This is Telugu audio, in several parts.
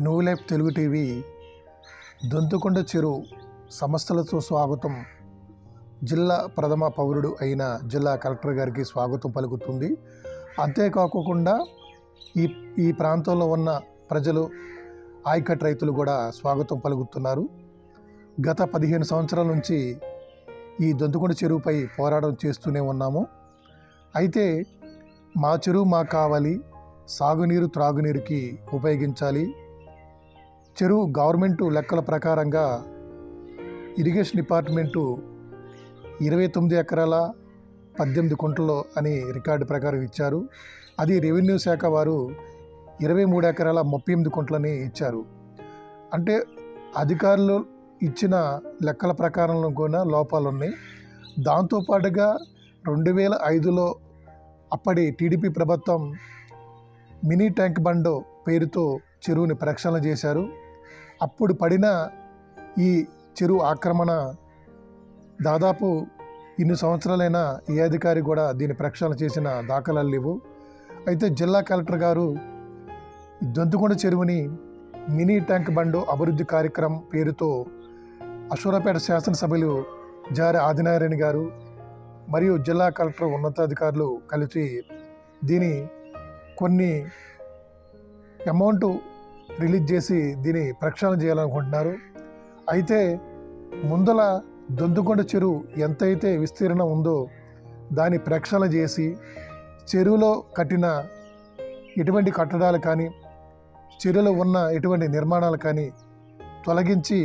నువ్వు లైఫ్ తెలుగు టీవీ దొంతుకొండ చెరువు సంస్థలతో స్వాగతం. జిల్లా ప్రథమ పౌరుడు అయిన జిల్లా కలెక్టర్ గారికి స్వాగతం పలుకుతుంది. అంతేకాకుండా ఈ ఈ ప్రాంతంలో ఉన్న ప్రజలు ఆయకట్ రైతులు కూడా స్వాగతం పలుకుతున్నారు. గత పదిహేను సంవత్సరాల నుంచి ఈ దొంతుకొండ చెరువుపై పోరాటం చేస్తూనే ఉన్నాము. అయితే మా చెరువు మాకు కావాలి సాగునీరు త్రాగునీరుకి ఉపయోగించాలి. చెరువు గవర్నమెంట్ లెక్కల ప్రకారంగా ఇరిగేషన్ డిపార్ట్మెంటు ఇరవై తొమ్మిది ఎకరాల పద్దెనిమిది కుంటలు అని రికార్డు ప్రకారం ఇచ్చారు. అది రెవెన్యూ శాఖ వారు ఇరవై మూడు ఎకరాల ముప్పై ఎనిమిది కుంటలని ఇచ్చారు. అంటే అధికారులు ఇచ్చిన లెక్కల ప్రకారంలో కూడా లోపాలు ఉన్నాయి దాంతోపాటుగా రెండు వేల ఐదులో అప్పటి టీడీపీ ప్రభుత్వం మినీ ట్యాంక్ బండ్ పేరుతో చెరువుని ప్రక్షాళన చేశారు. అప్పుడు పడిన ఈ చెరువు ఆక్రమణ దాదాపు ఇన్ని సంవత్సరాలైనా ఏ అధికారి కూడా దీని ప్రక్షాళన చేసిన దాఖలాలు లేవు. అయితే జిల్లా కలెక్టర్ గారు దొంతుకొండ చెరువుని మినీ ట్యాంక్ బండు అభివృద్ధి కార్యక్రమం పేరుతో అశ్వరపేట శాసనసభ్యులు జారి ఆదినారాయణ గారు మరియు జిల్లా కలెక్టర్ ఉన్నతాధికారులు కలిసి దీని కొన్ని అమౌంట్ రిలీజ్ చేసి దీన్ని ప్రక్షాళన చేయాలనుకుంటున్నారు. అయితే ముందల దొందుకొండ చెరువు ఎంతైతే విస్తీర్ణం ఉందో దాన్ని ప్రక్షాళన చేసి చెరువులో కట్టిన ఎటువంటి కట్టడాలు కానీ చెరువులో ఉన్న ఎటువంటి నిర్మాణాలు కానీ తొలగించి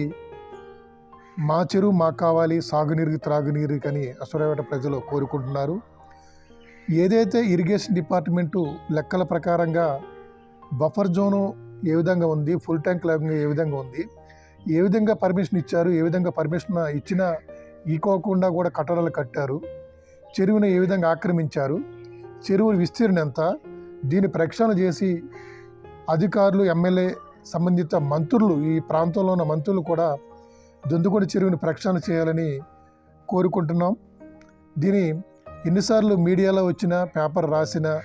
మా చెరువు మాకు కావాలి సాగునీరు త్రాగునీరు అని అసూరవేట ప్రజలు కోరుకుంటున్నారు. ఏదైతే ఇరిగేషన్ డిపార్ట్మెంటు లెక్కల ప్రకారంగా బఫర్ జోను ఏ విధంగా ఉంది? ఫుల్ ట్యాంక్ లాగా ఏ విధంగా ఉంది? ఏ విధంగా పర్మిషన్ ఇచ్చారు? ఏ విధంగా పర్మిషన్ ఇచ్చినా ఈకోకుండా కూడా కట్టడాలు కట్టారు. చెరువును ఏ విధంగా ఆక్రమించారు? చెరువు విస్తీర్ణం ఎంత? దీన్ని ప్రక్షాళన చేసి అధికారులు ఎమ్మెల్యే సంబంధిత మంత్రులు ఈ ప్రాంతంలో ఉన్న మంత్రులు కూడా దొందుకొండ చెరువుని ప్రక్షాళన చేయాలని కోరుకుంటున్నాం. దీని ఎన్నిసార్లు మీడియాలో వచ్చినా పేపర్ రాసినా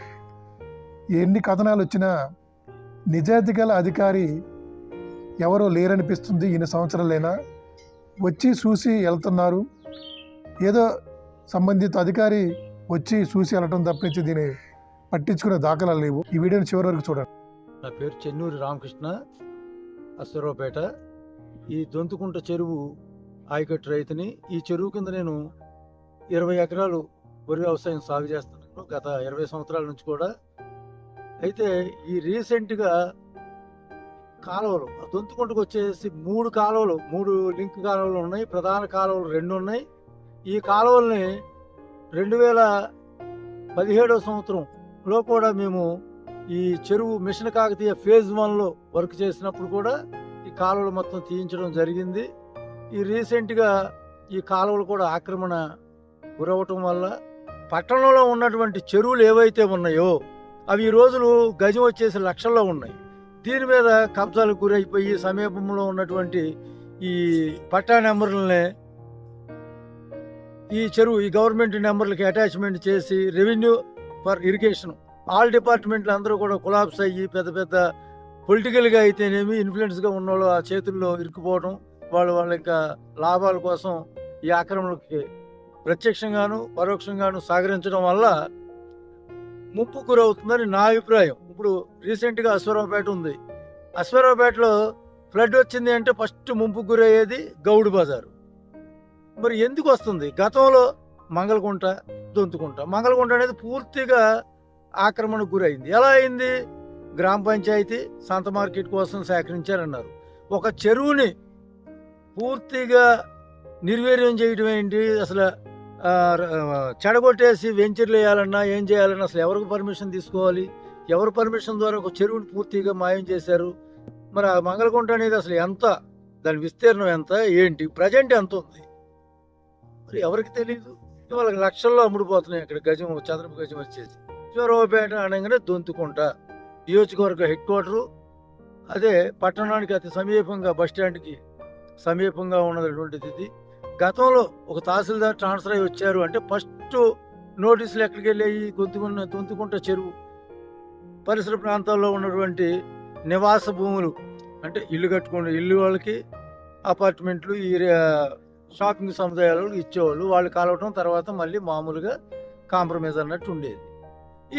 ఎన్ని కథనాలు వచ్చినా నిజాయితీ గల అధికారి ఎవరో లేరనిపిస్తుంది ఇన్ని సంవత్సరాలైనా. వచ్చి చూసి వెళ్తున్నారు. ఏదో సంబంధిత అధికారి వచ్చి చూసి వెళ్ళటం తప్పించి దీన్ని పట్టించుకునే దాఖలాలు లేవు. ఈ వీడియోని చివరి వరకు చూడండి. నా పేరు చెన్నూరి రామకృష్ణ అశ్వరావుపేట ఈ దొంతుకుంట చెరువు ఆయకట్టు రైతుని. ఈ చెరువు కింద నేను ఇరవై ఎకరాలు వరి వ్యవసాయం సాగు చేస్తున్నాను. గత ఇరవై సంవత్సరాల నుంచి కూడా అయితే ఈ రీసెంట్గా కాలువలు దొంతుకుంటుకు వచ్చేసి మూడు కాలువలు మూడు లింక్ కాలువలు ఉన్నాయి ప్రధాన కాలువలు రెండు ఉన్నాయి. ఈ కాలువల్ని రెండు వేల పదిహేడవ సంవత్సరంలో కూడా మేము ఈ చెరువు మిషన్ కాకతీయ ఫేజ్ వన్లో వర్క్ చేసినప్పుడు కూడా ఈ కాలువలు మొత్తం తీయించడం జరిగింది. ఈ రీసెంట్గా ఈ కాలువలు కూడా ఆక్రమణ గురవటం వల్ల పట్టణంలో ఉన్నటువంటి చెరువులు ఏవైతే ఉన్నాయో అవి ఈ రోజులు గజం వచ్చేసి లక్షల్లో ఉన్నాయి. దీని మీద కబ్జాలు గురైపోయి సమీపంలో ఉన్నటువంటి ఈ పట్టా నెంబర్లనే ఈ చెరువు ఈ గవర్నమెంట్ నెంబర్లకి అటాచ్మెంట్ చేసి రెవెన్యూ ఫర్ ఇరిగేషన్. ఆల్ డిపార్ట్మెంట్లు అందరూ కూడా కొలాప్స్ అయ్యి పెద్ద పెద్ద పొలిటికల్గా అయితేనేమి ఇన్ఫ్లుయెన్స్గా ఉన్న వాళ్ళు ఆ చేతుల్లో ఇరుక్కుపోవడం వాళ్ళు వాళ్ళ యొక్క లాభాల కోసం ఈ ఆక్రమణకి ప్రత్యక్షంగాను పరోక్షంగాను సహకరించడం వల్ల ముప్పు గురవుతుందని నా అభిప్రాయం. ఇప్పుడు రీసెంట్గా అశ్వరావుపేట ఉంది. అశ్వరావుపేటలో ఫ్లడ్ వచ్చింది అంటే ఫస్ట్ ముంపు గురయ్యేది గౌడు బజారు. మరి ఎందుకు వస్తుంది? గతంలో మంగళకుంట దొంతుకుంట. మంగళగుంట అనేది పూర్తిగా ఆక్రమణకు గురైంది. ఎలా అయింది? గ్రామ పంచాయతీ సంత మార్కెట్ కోసం సేకరించారన్నారు ఒక చెరువుని పూర్తిగా నిర్వీర్యం చేయడం ఏంటి? అసలు చెడగొట్టేసి వెంచర్లు వేయాలన్నా ఏం చేయాలన్నా అసలు ఎవరికి పర్మిషన్ తీసుకోవాలి? ఎవరు పర్మిషన్ ద్వారా ఒక చెరువుని పూర్తిగా మాయం చేశారు? మరి ఆ మంగళగుంట అనేది అసలు ఎంత? దాని విస్తీర్ణం ఎంత? ఏంటి? ప్రజెంట్ ఎంత ఉంది? మరి ఎవరికి తెలియదు వాళ్ళకి లక్షల్లో అమ్ముడుపోతున్నాయి అక్కడ గజం చదరపు గజం వచ్చేసి. చివరవపేట అనగానే దొంతుకుంట నియోజకవర్గ హెడ్ క్వార్టరు. అదే పట్టణానికి అతి సమీపంగా బస్ స్టాండ్కి సమీపంగా ఉన్నటువంటిది ఇది. గతంలో ఒక తహసీల్దార్ ట్రాన్స్ఫర్ అయ్యి వచ్చారు అంటే ఫస్ట్ నోటీసులు ఎక్కడికి వెళ్ళాయి? గొంతుకున్న దొంతుకుంట చెరువు పరిసర ప్రాంతాల్లో ఉన్నటువంటి నివాస భూములు అంటే ఇల్లు కట్టుకునే ఇల్లు వాళ్ళకి అపార్ట్మెంట్లు ఈ రే- షాపింగ్ సముదాయాలు ఇచ్చేవాళ్ళు. వాళ్ళు కలవటం తర్వాత మళ్ళీ మామూలుగా కాంప్రమైజ్ అన్నట్టు ఉండేది.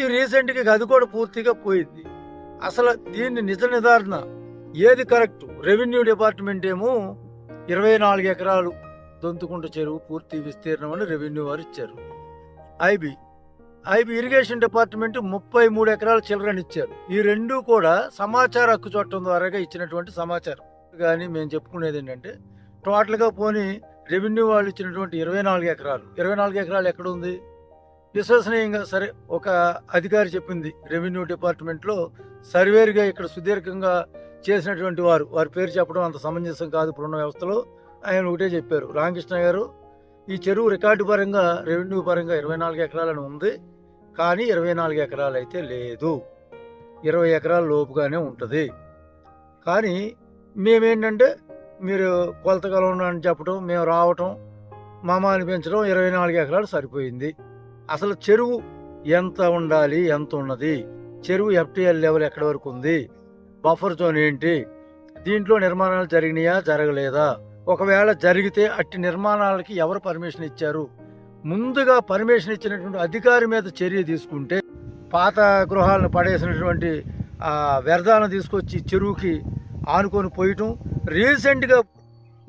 ఈ రీసెంట్గా అది కూడా పూర్తిగా పోయింది. అసలు దీన్ని నిజ నిర్ధారణ ఏది కరెక్ట్? రెవెన్యూ డిపార్ట్మెంట్ ఏమో ఇరవై నాలుగు ఎకరాలు దొంతుకుంట చెరువు పూర్తి విస్తీర్ణం అని రెవెన్యూ వారు ఇచ్చారు. ఐబి ఐబి ఇరిగేషన్ డిపార్ట్మెంట్ ముప్పై మూడు ఎకరాల చిల్డ్రన్ ఇచ్చారు. ఈ రెండు కూడా సమాచార హక్కు చట్టం ద్వారాగా ఇచ్చినటువంటి సమాచారం. కానీ మేము చెప్పుకునేది ఏంటంటే టోటల్గా పోనీ రెవెన్యూ వాళ్ళు ఇచ్చినటువంటి ఇరవై నాలుగు ఎకరాలు. ఇరవై నాలుగు ఎకరాలు ఎక్కడ ఉంది? విశ్వసనీయంగా సరే ఒక అధికారి చెప్పింది రెవెన్యూ డిపార్ట్మెంట్లో సర్వేరుగా ఇక్కడ సుదీర్ఘంగా చేసినటువంటి వారు. వారి పేరు చెప్పడం అంత సమంజసం కాదు ఇప్పుడున్న వ్యవస్థలో. ఆయన ఒకటే చెప్పారు. రామకృష్ణ గారు ఈ చెరువు రికార్డు పరంగా రెవెన్యూ పరంగా ఇరవై నాలుగు ఎకరాలను ఉంది. కానీ ఇరవై నాలుగు ఎకరాలు అయితే లేదు. ఇరవై ఎకరాల లోపుగానే ఉంటుంది. కానీ మేమేంటంటే మీరు కొలతగలం అని చెప్పడం మేము రావటం మామ అనిపించడం ఇరవై నాలుగు ఎకరాలు సరిపోయింది. అసలు చెరువు ఎంత ఉండాలి ఎంత ఉన్నది? చెరువు ఎఫ్టీఎల్ లెవెల్ ఎక్కడి వరకు ఉంది? బఫర్ జోన్ ఏంటి? దీంట్లో నిర్మాణాలు జరిగినాయా జరగలేదా? ఒకవేళ జరిగితే అట్టి నిర్మాణాలకి ఎవరు పర్మిషన్ ఇచ్చారు? ముందుగా పర్మిషన్ ఇచ్చినటువంటి అధికారి మీద చర్య తీసుకుంటే పాత గృహాలను పడేసినటువంటి ఆ వ్యర్థాలను తీసుకొచ్చి చెరువుకి ఆనుకొని పోయటం రీసెంట్గా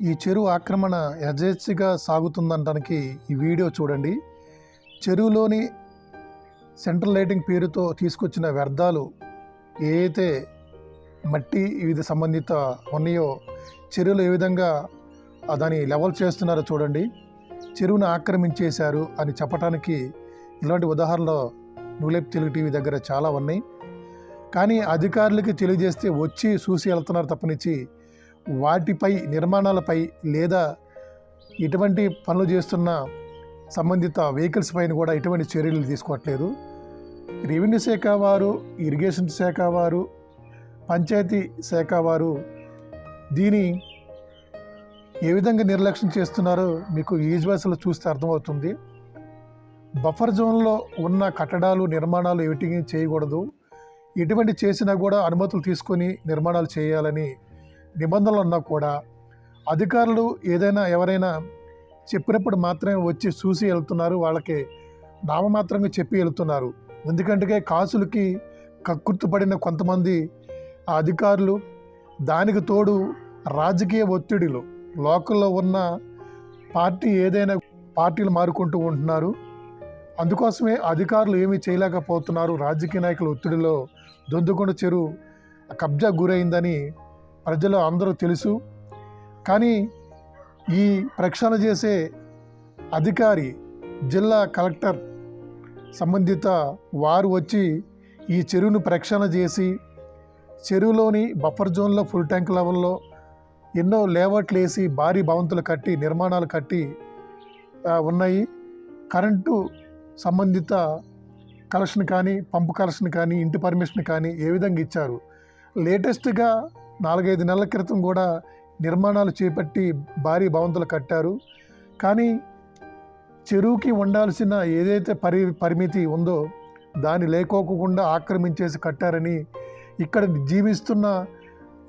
ఈ చెరువు ఆక్రమణ యథేచ్ఛగా సాగుతుందనడానికి ఈ వీడియో చూడండి. చెరువులోని సెంట్రల్ లైటింగ్ పేరుతో తీసుకొచ్చిన వ్యర్థాలు ఏదైతే మట్టి వివిధ సంబంధిత ఉన్నాయో చెరువులు ఏ విధంగా దాన్ని లెవెల్ చేస్తున్నారో చూడండి. చెరువును ఆక్రమించేశారు అని చెప్పడానికి ఇలాంటి ఉదాహరణలు నూలెప్ తెలుగు టీవీ దగ్గర చాలా ఉన్నాయి. కానీ అధికారులకి తెలియజేస్తే వచ్చి చూసి వెళ్తున్నారు తప్పనిచ్చి వాటిపై నిర్మాణాలపై లేదా ఇటువంటి పనులు చేస్తున్న సంబంధిత వెహికల్స్ పైన కూడా ఎటువంటి చర్యలు తీసుకోవట్లేదు. రెవెన్యూ శాఖ వారు ఇరిగేషన్ శాఖ వారు పంచాయతీ శాఖ వారు దీని ఏ విధంగా నిర్లక్ష్యం చేస్తున్నారో మీకు ఈజ్వాసలో చూస్తే అర్థమవుతుంది. బఫర్ జోన్లో ఉన్న కట్టడాలు నిర్మాణాలు ఏమిటి చేయకూడదు. ఎటువంటి చేసినా కూడా అనుమతులు తీసుకొని నిర్మాణాలు చేయాలని నిబంధనలు ఉన్నా కూడా అధికారులు ఏదైనా ఎవరైనా చెప్పినప్పుడు మాత్రమే వచ్చి చూసి వెళ్తున్నారు. వాళ్ళకి నామమాత్రంగా చెప్పి వెళ్తున్నారు. ఎందుకంటే కాసులకి కక్కుర్తుపడిన కొంతమంది ఆ అధికారులు దానికి తోడు రాజకీయ ఒత్తిడిలు లోకల్లో ఉన్న పార్టీ ఏదైనా పార్టీలు మారుకుంటూ ఉంటున్నారు. అందుకోసమే అధికారులు ఏమీ చేయలేకపోతున్నారు. రాజకీయ నాయకుల ఒత్తిడిలో దొందుకొండ చెరువు కబ్జా గురైందని ప్రజలు అందరూ తెలుసు. కానీ ఈ ప్రక్షాళన చేసే అధికారి జిల్లా కలెక్టర్ సంబంధిత వారు వచ్చి ఈ చెరువును ప్రక్షాళన చేసి చెరువులోని బఫర్ జోన్లో ఫుల్ ట్యాంక్ లెవెల్లో ఎన్నో లేఅవుట్లు వేసి భారీ భవంతులు కట్టి నిర్మాణాలు కట్టి ఉన్నాయి. కరెంటు సంబంధిత కలెక్షన్ కానీ పంపు కలెక్షన్ కానీ ఇంటి పర్మిషన్ కానీ ఏ విధంగా ఇచ్చారు? లేటెస్ట్గా నాలుగైదు నెలల క్రితం కూడా నిర్మాణాలు చేపట్టి భారీ భవంతులు కట్టారు. కానీ చెరువుకి ఉండాల్సిన ఏదైతే పరి పరిమితి ఉందో దాన్ని లేకోకుండా ఆక్రమించేసి కట్టారని ఇక్కడ జీవిస్తున్న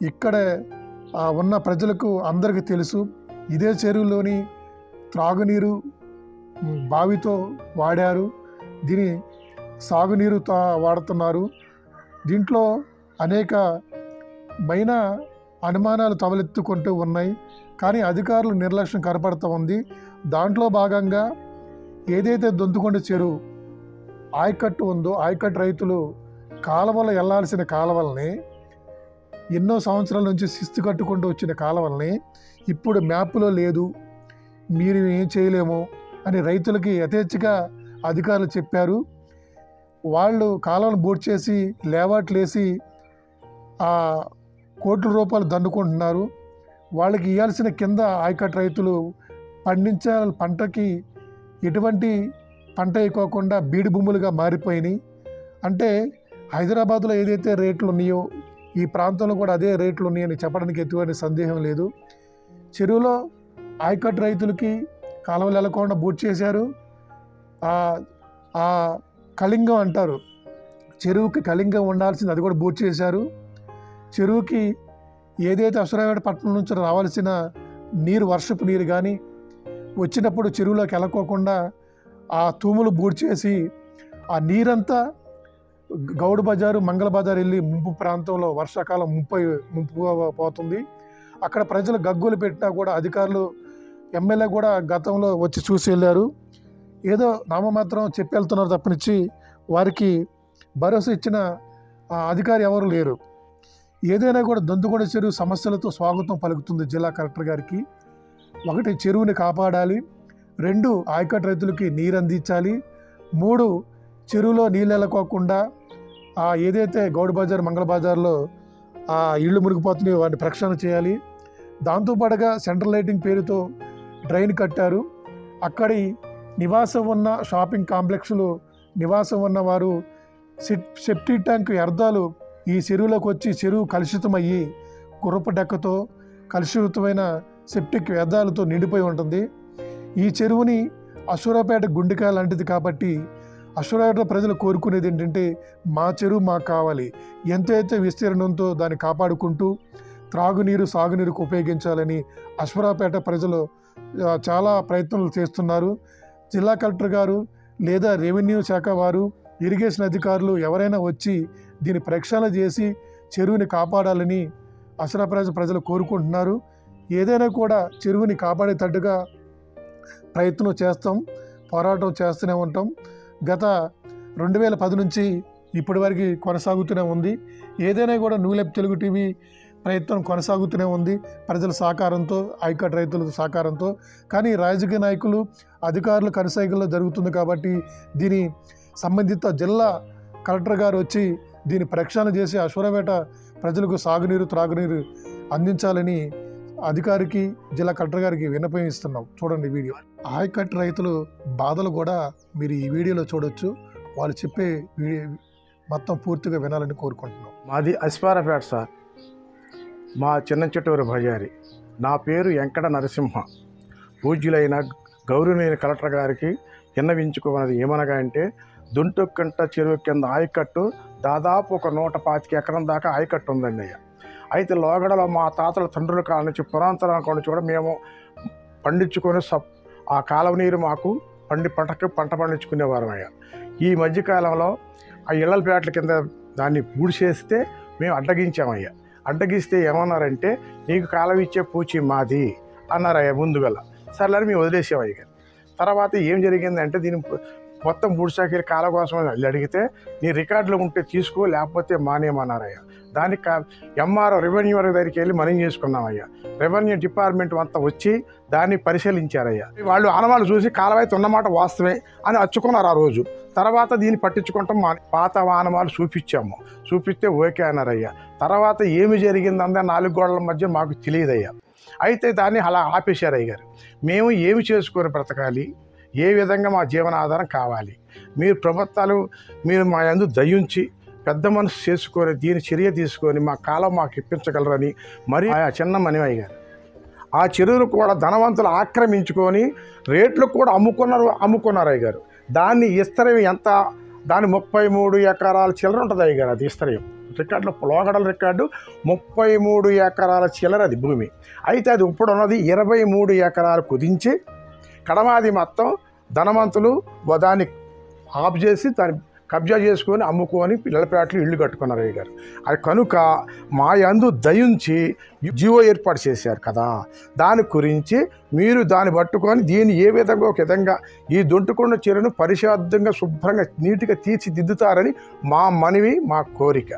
ఇక్కడ ఉన్న ప్రజలకు అందరికీ తెలుసు. ఇదే చెరువులోని త్రాగునీరు బావితో వాడారు. దీని సాగునీరు తా వాడుతున్నారు. దీంట్లో అనేక మైన అనుమానాలు తవలెత్తుకుంటూ ఉన్నాయి. కానీ అధికారులు నిర్లక్ష్యం కనపడుతూ ఉంది. దాంట్లో భాగంగా ఏదైతే దొంతుకొండ చెరువు ఆయకట్టు ఉందో ఆయకట్టు రైతులు కాలువలు వెళ్ళాల్సిన కాలువల్ని ఎన్నో సంవత్సరాల నుంచి శిస్తు కట్టుకుంటూ వచ్చిన కాలువల్ని ఇప్పుడు మ్యాప్లో లేదు. మీరు ఏం చేయలేము అని రైతులకి యథేచ్ఛగా అధికారులు చెప్పారు. వాళ్ళు కాలువను బోట్ చేసి లేవాట్లు వేసి ఆ కోట్ల రూపాయలు దండుకుంటున్నారు. వాళ్ళకి ఇవ్వాల్సిన కింద ఆయకట్ రైతులు పండించాల. పంటకి ఎటువంటి పంట ఎక్కువకుండా బీడి భూములుగా మారిపోయినాయి. అంటే హైదరాబాద్లో ఏదైతే రేట్లు ఉన్నాయో ఈ ప్రాంతంలో కూడా అదే రేట్లు ఉన్నాయని చెప్పడానికి ఎటువంటి సందేహం లేదు. చెరువులో ఆయకట్టు రైతులకి కాలువలు వెళ్ళకుండా బూట్ చేశారు. ఆ- కళింగం అంటారు. చెరువుకి కళింగం ఉండాల్సింది అది కూడా బూట్ చేశారు. చెరువుకి ఏదైతే అసురావేట పట్టణం నుంచి రావాల్సిన నీరు వర్షపు నీరు కానీ వచ్చినప్పుడు చెరువులోకి వెళ్ళకోకుండా ఆ తూములు బూడ్ చేసి ఆ నీరంతా గౌడ్ బజారు మంగళ బజార్ వెళ్ళి ముంపు ప్రాంతంలో వర్షాకాలం ముప్పై ముంపు పోతుంది. అక్కడ ప్రజలు గగ్గులు పెట్టినా కూడా అధికారులు ఎమ్మెల్యే కూడా గతంలో వచ్చి చూసి వెళ్ళారు. ఏదో నామమాత్రం చెప్పి వెళ్తున్నారు తప్పనిచ్చి వారికి భరోసా ఇచ్చిన అధికారి ఎవరు లేరు. ఏదైనా కూడా దొంతుగొండ చెరువు సమస్యలతో స్వాగతం పలుకుతుంది జిల్లా కలెక్టర్ గారికి. ఒకటి చెరువుని కాపాడాలి. రెండు ఆయకట్టు రైతులకి నీరు అందించాలి మూడు చెరువులో నీళ్ళు వెళ్ళకోకుండా ఆ ఏదైతే గౌడ్ బజార్ మంగళ బజార్లో ఆ ఇళ్ళు మునిగిపోతున్నాయో వాటిని ప్రక్షాళన చేయాలి. దాంతోపాటుగా సెంట్రల్ లైటింగ్ పేరుతో డ్రైన్ కట్టారు. అక్కడి నివాసం ఉన్న షాపింగ్ కాంప్లెక్స్లో నివాసం ఉన్నవారు సెప్ సెప్టీ ట్యాంక్ వ్యర్థాలు ఈ చెరువులోకి వచ్చి చెరువు కలుషితమయ్యి గుర్రపు డెక్కతో కలుషితమైన సెప్టిక్ వ్యర్థాలతో నిండిపోయి ఉంటుంది. ఈ చెరువుని అసూరాపేట గుండెకాయ లాంటిది కాబట్టి అశ్వరాయుడు ప్రజలు కోరుకునేది ఏంటంటే మా చెరువు మాకు కావాలి. ఎంతైతే విస్తీర్ణంతో దాన్ని కాపాడుకుంటూ త్రాగునీరు సాగునీరుకు ఉపయోగించాలని అశ్వరాపేట ప్రజలు చాలా ప్రయత్నాలు చేస్తున్నారు. జిల్లా కలెక్టర్ గారు లేదా రెవెన్యూ శాఖ వారు ఇరిగేషన్ అధికారులు ఎవరైనా వచ్చి దీన్ని ప్రక్షాళన చేసి చెరువుని కాపాడాలని అశ్వరాప్రజ ప్రజలు కోరుకుంటున్నారు. ఏదైనా కూడా చెరువుని కాపాడేటట్టుగా ప్రయత్నం చేస్తాం పోరాటం చేస్తూనే ఉంటాం. గత రెండు వేల పది నుంచి ఇప్పటి వరకు కొనసాగుతూనే ఉంది. ఏదైనా కూడా నూలెప్ తెలుగు టీవీ ప్రయత్నం కొనసాగుతూనే ఉంది ప్రజల సహకారంతో ఐకట్ రైతుల సహకారంతో. కానీ రాజకీయ నాయకులు అధికారులు కనసాగిల్లో జరుగుతుంది కాబట్టి దీని సంబంధిత జిల్లా కలెక్టర్ గారు వచ్చి దీన్ని ప్రక్షాళన చేసి అశ్వరవేట ప్రజలకు సాగునీరు త్రాగునీరు అందించాలని అధికారికి జిల్లా కలెక్టర్ గారికి విన్నపం ఇస్తున్నాం. చూడండి వీడియో. ఆయకట్ రైతులు బాధలు కూడా మీరు ఈ వీడియోలో చూడొచ్చు. వాళ్ళు చెప్పే వీడియో మొత్తం పూర్తిగా వినాలని కోరుకుంటున్నాం. మాది అస్పారపేట సార్. మా చిన్న చిట్టూరు భజారి నా పేరు వెంకట నరసింహ. పూజ్యులైన గౌరవనీయ కలెక్టర్ గారికి విన్నవించుకున్నది ఏమనగా అంటే దుంటుకంట చెరువు కింద ఆయకట్టు దాదాపు ఒక నూట పాతిక ఎకరం దాకా ఆయకట్టు ఉందండి అయ్యా. అయితే లోగడలో మా తాతల తండ్రుల కాలం నుంచి పురాతన కాడ నుంచి కూడా మేము పండించుకొని సప్ ఆ కాలువ నీరు మాకు పండి పంటకి పంట పండించుకునేవారం అయ్యా. ఈ మధ్యకాలంలో ఆ ఇళ్ళల పేటల కింద దాన్ని పూడిసేస్తే మేము అడ్డగించామయ్యా అడ్డగిస్తే ఏమన్నారంటే నీకు కాలం ఇచ్చే పూచి మాది అన్నారయ్యా ముందుగల. సర్లని మేము వదిలేసామయ్య గారు తర్వాత ఏం జరిగిందంటే దీని మొత్తం పూడిసాకి కాల కోసం వెళ్ళి అడిగితే నీ రికార్డులో ఉంటే తీసుకో లేకపోతే మానేయమన్నారయ్యా. దానికి ఎంఆర్ఓ రెవెన్యూ దగ్గరికి వెళ్ళి మనం చేసుకున్నామయ్యా. రెవెన్యూ డిపార్ట్మెంట్ అంతా వచ్చి దాన్ని పరిశీలించారయ్యా. వాళ్ళు ఆనవాళ్ళు చూసి కాలవైతే ఉన్నమాట వాస్తవే అని అచ్చుకున్నారు ఆ రోజు. తర్వాత దీన్ని పట్టించుకుంటాం మా పాత వానమాలు చూపించాము. చూపిస్తే ఓకే అన్నారయ్యా. తర్వాత ఏమి జరిగిందందే నాలుగు గోడల మధ్య మాకు తెలియదయ్యా. అయితే దాన్ని అలా ఆపేశారు అయ్యారు మేము ఏమి చేసుకొని బ్రతకాలి? ఏ విధంగా మా జీవనాధారం కావాలి? మీరు ప్రభుత్వాలు మీరు మా యందు దయించి పెద్ద మనసు చేసుకొని దీని చర్య తీసుకొని మా కాలం మాకు ఇప్పించగలరని మరి ఆ చిన్న మణివయ్య గారు. ఆ చెరువును కూడా ధనవంతులు ఆక్రమించుకొని రేట్లు కూడా అమ్ముకున్నారు అమ్ముకున్నారు అయ్య గారు. దాన్ని ఇస్తరం ఎంత? దాని ముప్పై మూడు ఎకరాల చిల్లర ఉంటుంది అయ్య గారు అది ఇస్తరం రికార్డులో లోగడల రికార్డు ముప్పై మూడు ఎకరాల చిల్లర అది భూమి. అయితే అది ఇప్పుడు ఉన్నది ఇరవై మూడు ఎకరాలు కుదించి కడమాది మొత్తం ధనవంతులు దాన్ని ఆఫ్ చేసి దాన్ని కబ్జా చేసుకొని అమ్ముకొని పిల్లలపేటలు ఇల్లు కట్టుకున్నారు అయ్య గారు. అది కనుక మా యందు దయించి జీవో ఏర్పాటు చేశారు కదా దాని గురించి మీరు దాన్ని పట్టుకొని దీన్ని ఏ విధంగా ఒక విధంగా ఈ దొంటుకున్న చీరను పరిశుద్ధంగా శుభ్రంగా నీటిగా తీర్చిదిద్దుతారని మా మనవి మా కోరిక.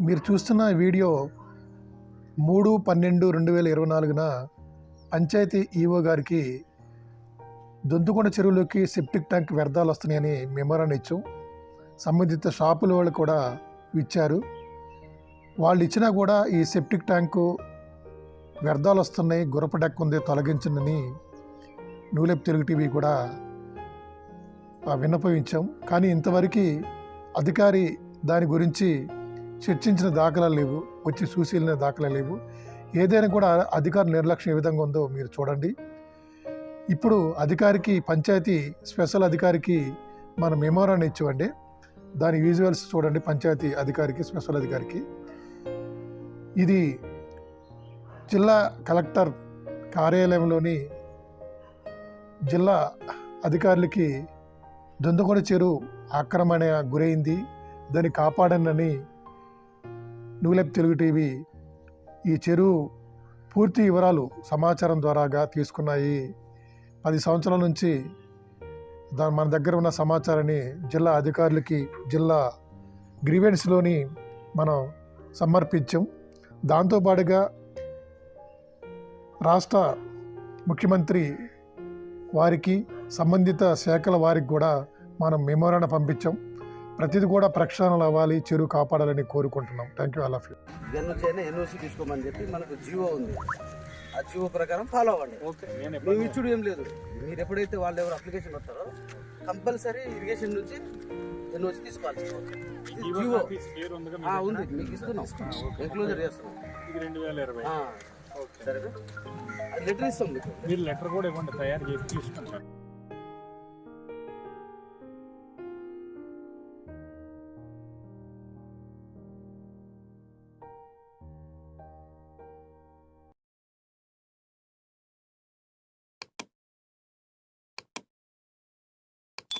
మీరు చూస్తున్న వీడియో మూడు పన్నెండు రెండు వేల ఇరవై నాలుగున పంచాయతీ ఈఓ గారికి దొంతుకొండ చెరువులోకి సెప్టిక్ ట్యాంక్ వ్యర్థాలు వస్తున్నాయని మెమోరాన్ని ఇచ్చాం. సంబంధిత షాపుల వాళ్ళు కూడా ఇచ్చారు వాళ్ళు ఇచ్చినా కూడా ఈ సెప్టిక్ ట్యాంకు వ్యర్థాలు వస్తున్నాయి గురప డెక్ ఉంది తొలగించండి నూలెప్ తెలుగు టీవీ కూడా విన్నపించాం కానీ ఇంతవరకు అధికారి దాని గురించి చర్చించిన దాఖలాలు లేవు వచ్చి చూసి వెళ్ళిన దాఖలాలు లేవు. ఏదైనా కూడా అధికార నిర్లక్ష్యం ఏ విధంగా ఉందో మీరు చూడండి. ఇప్పుడు అధికారికి పంచాయతీ స్పెషల్ అధికారికి మన మెమోరాన్ని ఇచ్చామండి. దాని విజువల్స్ చూడండి పంచాయతీ అధికారికి స్పెషల్ అధికారికి. ఇది జిల్లా కలెక్టర్ కార్యాలయంలోని జిల్లా అధికారులకి దొందకొండ చెరువు ఆక్రమణ గురైంది. దాన్ని కాపాడనని నువ్వులెప్ తెలుగు టీవీ ఈ చెరువు పూర్తి వివరాలు సమాచారం ద్వారాగా తీసుకున్నాయి. పది సంవత్సరాల నుంచి దాని మన దగ్గర ఉన్న సమాచారాన్ని జిల్లా అధికారులకి జిల్లా గ్రీవెన్స్లోని మనం సమర్పించాం. దాంతోపాటుగా రాష్ట్ర ముఖ్యమంత్రి వారికి సంబంధిత శాఖల వారికి కూడా మనం మెమోరాన్ని పంపించాం. ప్రతిది కూడా ప్రక్షాళనలు అవ్వాలి చెరువు కాపాడాలని కోరుకుంటున్నాం. Thank you all of you. NOC తీసుకోమని చెప్పి మనకు జీవో ఉంది. ఆ జియో ప్రకారం ఫాలో అవ్వండి. ఓకే నేను మేము ఇచ్చుడు ఏం లేదు. మీరు ఎప్పుడైతే వాళ్ళు ఎవరు అప్లికేషన్ వస్తారో కంపల్సరీ ఇరిగేషన్ నుంచి తీసుకోవాలి ఉందిగా ఆ, ఉంది మీకు ఇస్తున్నాం. ఎంక్లోజర్ చేస్తున్నాం. రెండు వేల ఇరవై. అది లెటర్ ఇస్తాం మీకు. మీరు లెటర్ కూడా ఇవ్వండి తయారు చేసి తీసుకుంటారు